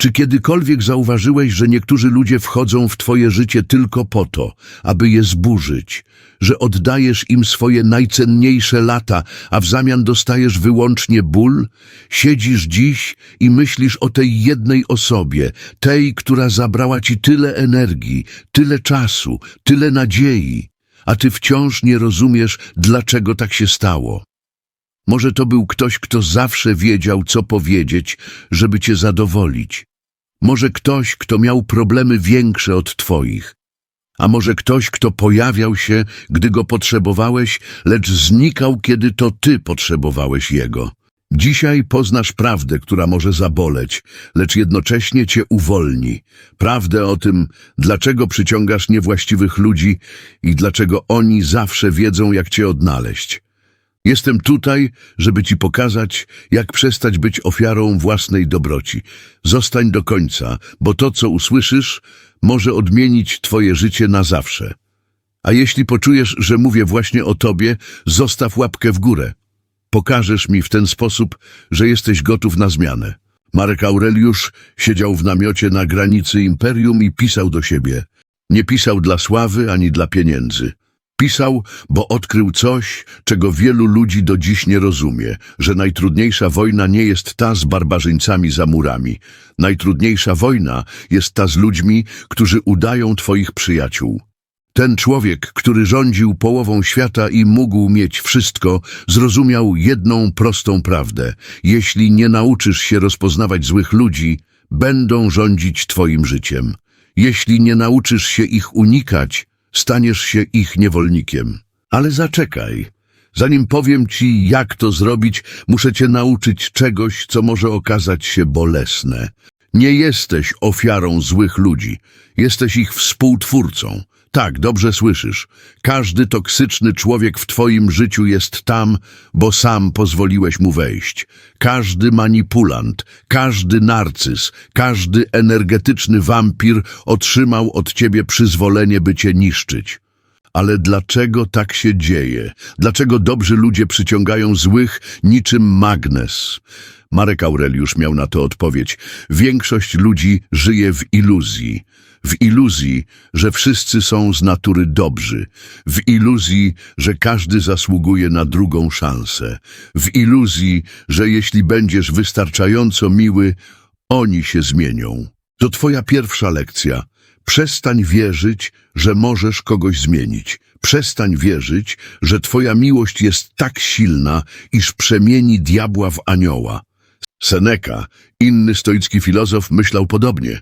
Czy kiedykolwiek zauważyłeś, że niektórzy ludzie wchodzą w twoje życie tylko po to, aby je zburzyć, że oddajesz im swoje najcenniejsze lata, a w zamian dostajesz wyłącznie ból? Siedzisz dziś i myślisz o tej jednej osobie, tej, która zabrała ci tyle energii, tyle czasu, tyle nadziei, a ty wciąż nie rozumiesz, dlaczego tak się stało. Może to był ktoś, kto zawsze wiedział, co powiedzieć, żeby cię zadowolić. Może ktoś, kto miał problemy większe od twoich. A może ktoś, kto pojawiał się, gdy go potrzebowałeś, lecz znikał, kiedy to ty potrzebowałeś jego. Dzisiaj poznasz prawdę, która może zaboleć, lecz jednocześnie cię uwolni. Prawdę o tym, dlaczego przyciągasz niewłaściwych ludzi i dlaczego oni zawsze wiedzą, jak cię odnaleźć. Jestem tutaj, żeby ci pokazać, jak przestać być ofiarą własnej dobroci. Zostań do końca, bo to, co usłyszysz, może odmienić twoje życie na zawsze. A jeśli poczujesz, że mówię właśnie o tobie, zostaw łapkę w górę. Pokażesz mi w ten sposób, że jesteś gotów na zmianę. Marek Aureliusz siedział w namiocie na granicy imperium i pisał do siebie. Nie pisał dla sławy ani dla pieniędzy. Pisał, bo odkrył coś, czego wielu ludzi do dziś nie rozumie, że najtrudniejsza wojna nie jest ta z barbarzyńcami za murami. Najtrudniejsza wojna jest ta z ludźmi, którzy udają twoich przyjaciół. Ten człowiek, który rządził połową świata i mógł mieć wszystko, zrozumiał jedną prostą prawdę. Jeśli nie nauczysz się rozpoznawać złych ludzi, będą rządzić twoim życiem. Jeśli nie nauczysz się ich unikać, staniesz się ich niewolnikiem. Ale zaczekaj. Zanim powiem ci, jak to zrobić, muszę cię nauczyć czegoś, co może okazać się bolesne. Nie jesteś ofiarą złych ludzi, jesteś ich współtwórcą. Tak, dobrze słyszysz. Każdy toksyczny człowiek w twoim życiu jest tam, bo sam pozwoliłeś mu wejść. Każdy manipulant, każdy narcyz, każdy energetyczny wampir otrzymał od ciebie przyzwolenie, by cię niszczyć. Ale dlaczego tak się dzieje? Dlaczego dobrzy ludzie przyciągają złych niczym magnes? Marek Aureliusz miał na to odpowiedź. Większość ludzi żyje w iluzji. W iluzji, że wszyscy są z natury dobrzy. W iluzji, że każdy zasługuje na drugą szansę. W iluzji, że jeśli będziesz wystarczająco miły, oni się zmienią. To twoja pierwsza lekcja. Przestań wierzyć, że możesz kogoś zmienić. Przestań wierzyć, że twoja miłość jest tak silna, iż przemieni diabła w anioła. Seneca, inny stoicki filozof, myślał podobnie.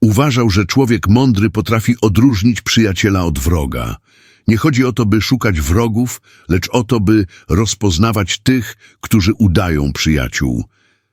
Uważał, że człowiek mądry potrafi odróżnić przyjaciela od wroga. Nie chodzi o to, by szukać wrogów, lecz o to, by rozpoznawać tych, którzy udają przyjaciół.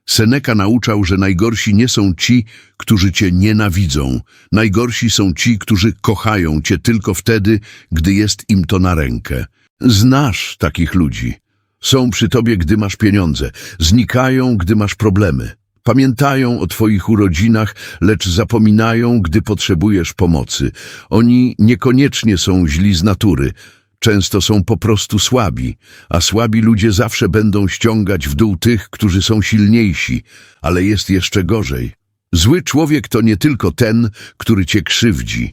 Seneca nauczał, że najgorsi nie są ci, którzy cię nienawidzą. Najgorsi są ci, którzy kochają cię tylko wtedy, gdy jest im to na rękę. Znasz takich ludzi. Są przy tobie, gdy masz pieniądze. Znikają, gdy masz problemy. Pamiętają o twoich urodzinach, lecz zapominają, gdy potrzebujesz pomocy. Oni niekoniecznie są źli z natury. Często są po prostu słabi, a słabi ludzie zawsze będą ściągać w dół tych, którzy są silniejsi, ale jest jeszcze gorzej. Zły człowiek to nie tylko ten, który cię krzywdzi.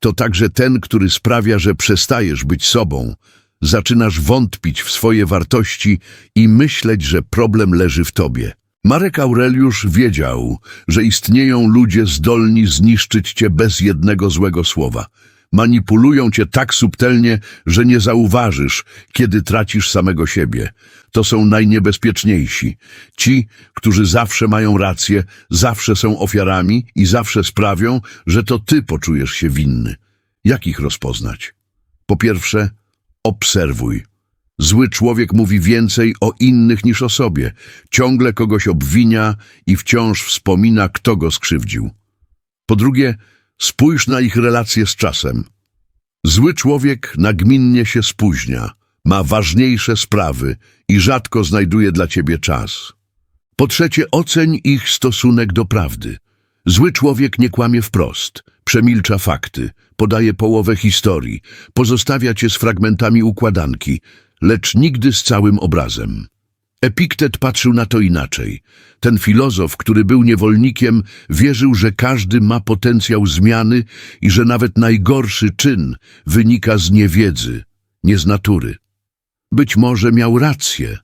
To także ten, który sprawia, że przestajesz być sobą. Zaczynasz wątpić w swoje wartości i myśleć, że problem leży w tobie. Marek Aureliusz wiedział, że istnieją ludzie zdolni zniszczyć cię bez jednego złego słowa. Manipulują cię tak subtelnie, że nie zauważysz, kiedy tracisz samego siebie. To są najniebezpieczniejsi. Ci, którzy zawsze mają rację, zawsze są ofiarami i zawsze sprawią, że to ty poczujesz się winny. Jak ich rozpoznać? Po pierwsze, obserwuj. Zły człowiek mówi więcej o innych niż o sobie. Ciągle kogoś obwinia i wciąż wspomina, kto go skrzywdził. Po drugie, spójrz na ich relacje z czasem. Zły człowiek nagminnie się spóźnia, ma ważniejsze sprawy i rzadko znajduje dla ciebie czas. Po trzecie, oceń ich stosunek do prawdy. Zły człowiek nie kłamie wprost, przemilcza fakty, podaje połowę historii, pozostawia cię z fragmentami układanki, lecz nigdy z całym obrazem. Epiktet patrzył na to inaczej. Ten filozof, który był niewolnikiem, wierzył, że każdy ma potencjał zmiany i że nawet najgorszy czyn wynika z niewiedzy, nie z natury. Być może miał rację.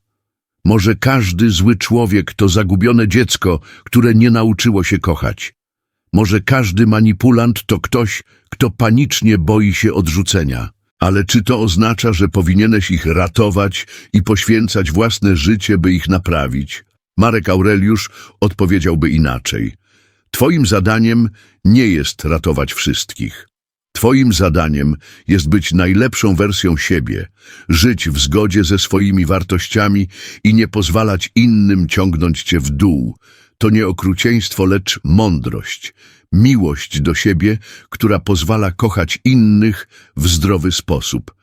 Może każdy zły człowiek to zagubione dziecko, które nie nauczyło się kochać. Może każdy manipulant to ktoś, kto panicznie boi się odrzucenia. Ale czy to oznacza, że powinieneś ich ratować i poświęcać własne życie, by ich naprawić? Marek Aureliusz odpowiedziałby inaczej. Twoim zadaniem nie jest ratować wszystkich. Twoim zadaniem jest być najlepszą wersją siebie, żyć w zgodzie ze swoimi wartościami i nie pozwalać innym ciągnąć cię w dół. To nie okrucieństwo, lecz mądrość, miłość do siebie, która pozwala kochać innych w zdrowy sposób.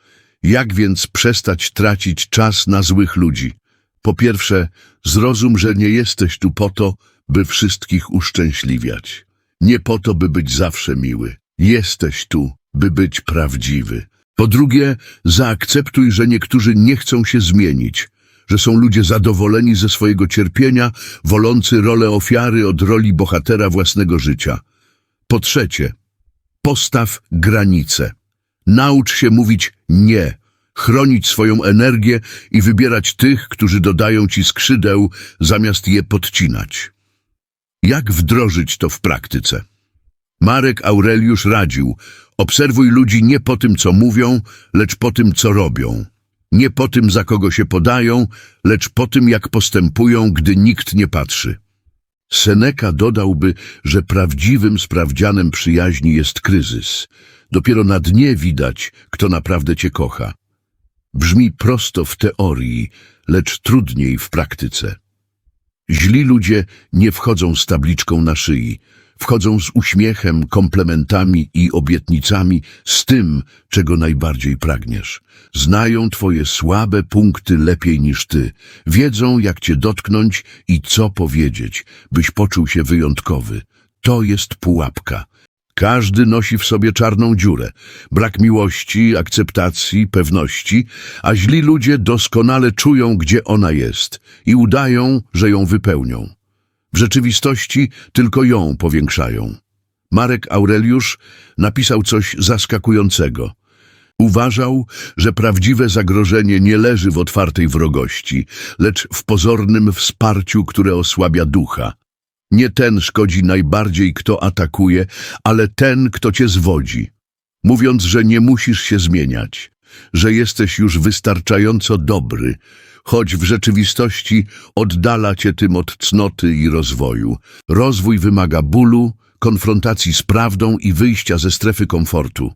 Jak więc przestać tracić czas na złych ludzi? Po pierwsze, zrozum, że nie jesteś tu po to, by wszystkich uszczęśliwiać. Nie po to, by być zawsze miły. Jesteś tu, by być prawdziwy. Po drugie, zaakceptuj, że niektórzy nie chcą się zmienić, że są ludzie zadowoleni ze swojego cierpienia, wolący rolę ofiary od roli bohatera własnego życia. Po trzecie, postaw granice. Naucz się mówić nie, chronić swoją energię i wybierać tych, którzy dodają ci skrzydeł, zamiast je podcinać. Jak wdrożyć to w praktyce? Marek Aureliusz radził, obserwuj ludzi nie po tym, co mówią, lecz po tym, co robią. Nie po tym, za kogo się podają, lecz po tym, jak postępują, gdy nikt nie patrzy. Seneca dodałby, że prawdziwym sprawdzianem przyjaźni jest kryzys. Dopiero na dnie widać, kto naprawdę cię kocha. Brzmi prosto w teorii, lecz trudniej w praktyce. Źli ludzie nie wchodzą z tabliczką na szyi. Wchodzą z uśmiechem, komplementami i obietnicami, z tym, czego najbardziej pragniesz. Znają twoje słabe punkty lepiej niż ty. Wiedzą, jak cię dotknąć i co powiedzieć, byś poczuł się wyjątkowy. To jest pułapka. Każdy nosi w sobie czarną dziurę, brak miłości, akceptacji, pewności, a źli ludzie doskonale czują, gdzie ona jest i udają, że ją wypełnią. W rzeczywistości tylko ją powiększają. Marek Aureliusz napisał coś zaskakującego. Uważał, że prawdziwe zagrożenie nie leży w otwartej wrogości, lecz w pozornym wsparciu, które osłabia ducha. Nie ten szkodzi najbardziej, kto atakuje, ale ten, kto cię zwodzi. Mówiąc, że nie musisz się zmieniać, że jesteś już wystarczająco dobry, choć w rzeczywistości oddala cię tym od cnoty i rozwoju. Rozwój wymaga bólu, konfrontacji z prawdą i wyjścia ze strefy komfortu.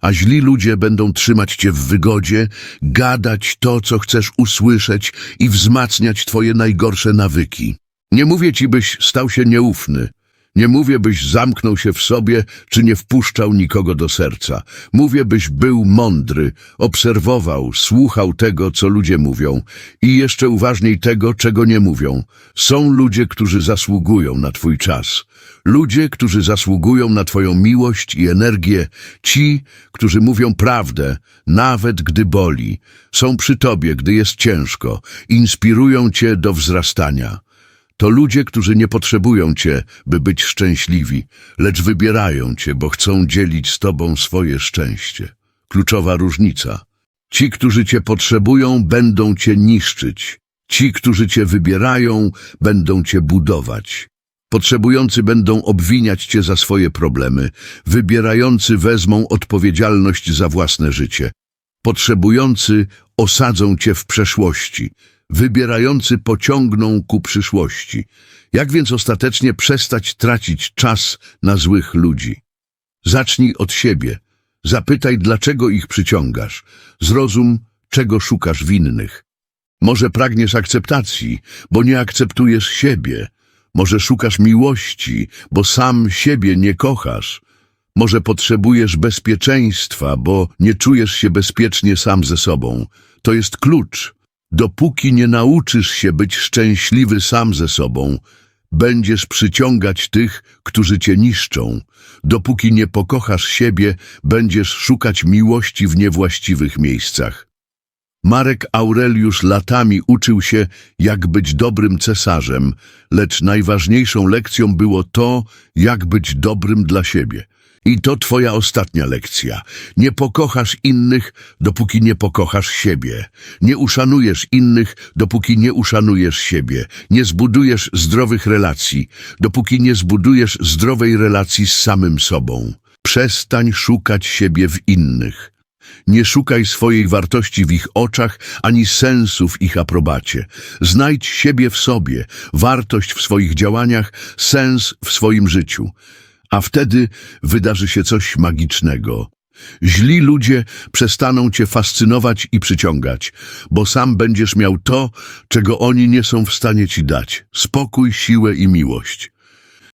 A źli ludzie będą trzymać cię w wygodzie, gadać to, co chcesz usłyszeć i wzmacniać twoje najgorsze nawyki. Nie mówię ci, byś stał się nieufny. Nie mówię, byś zamknął się w sobie, czy nie wpuszczał nikogo do serca. Mówię, byś był mądry, obserwował, słuchał tego, co ludzie mówią i jeszcze uważniej tego, czego nie mówią. Są ludzie, którzy zasługują na twój czas. Ludzie, którzy zasługują na twoją miłość i energię. Ci, którzy mówią prawdę, nawet gdy boli. Są przy tobie, gdy jest ciężko. Inspirują cię do wzrastania. To ludzie, którzy nie potrzebują Cię, by być szczęśliwi, lecz wybierają Cię, bo chcą dzielić z Tobą swoje szczęście. Kluczowa różnica. Ci, którzy Cię potrzebują, będą Cię niszczyć. Ci, którzy Cię wybierają, będą Cię budować. Potrzebujący będą obwiniać Cię za swoje problemy. Wybierający wezmą odpowiedzialność za własne życie. Potrzebujący osadzą Cię w przeszłości wybierający pociągną ku przyszłości. Jak więc ostatecznie przestać tracić czas na złych ludzi? Zacznij od siebie. Zapytaj, dlaczego ich przyciągasz. Zrozum, czego szukasz w innych. Może pragniesz akceptacji, bo nie akceptujesz siebie. Może szukasz miłości, bo sam siebie nie kochasz. Może potrzebujesz bezpieczeństwa, bo nie czujesz się bezpiecznie sam ze sobą. To jest klucz. Dopóki nie nauczysz się być szczęśliwy sam ze sobą, będziesz przyciągać tych, którzy cię niszczą. Dopóki nie pokochasz siebie, będziesz szukać miłości w niewłaściwych miejscach. Marek Aureliusz latami uczył się, jak być dobrym cesarzem, lecz najważniejszą lekcją było to, jak być dobrym dla siebie. I to twoja ostatnia lekcja. Nie pokochasz innych, dopóki nie pokochasz siebie. Nie uszanujesz innych, dopóki nie uszanujesz siebie. Nie zbudujesz zdrowych relacji, dopóki nie zbudujesz zdrowej relacji z samym sobą. Przestań szukać siebie w innych. Nie szukaj swojej wartości w ich oczach, ani sensu w ich aprobacie. Znajdź siebie w sobie, wartość w swoich działaniach, sens w swoim życiu. A wtedy wydarzy się coś magicznego. Źli ludzie przestaną cię fascynować i przyciągać, bo sam będziesz miał to, czego oni nie są w stanie ci dać spokój, siłę i miłość.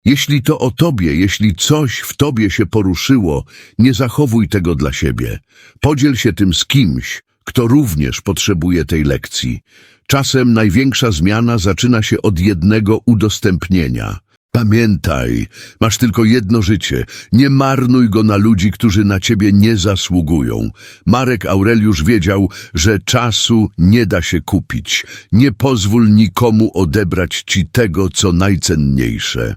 Jeśli to o tobie, jeśli coś w tobie się poruszyło, nie zachowuj tego dla siebie. Podziel się tym z kimś, kto również potrzebuje tej lekcji. Czasem największa zmiana zaczyna się od jednego udostępnienia. Pamiętaj, masz tylko jedno życie. Nie marnuj go na ludzi, którzy na ciebie nie zasługują. Marek Aureliusz wiedział, że czasu nie da się kupić. Nie pozwól nikomu odebrać ci tego, co najcenniejsze.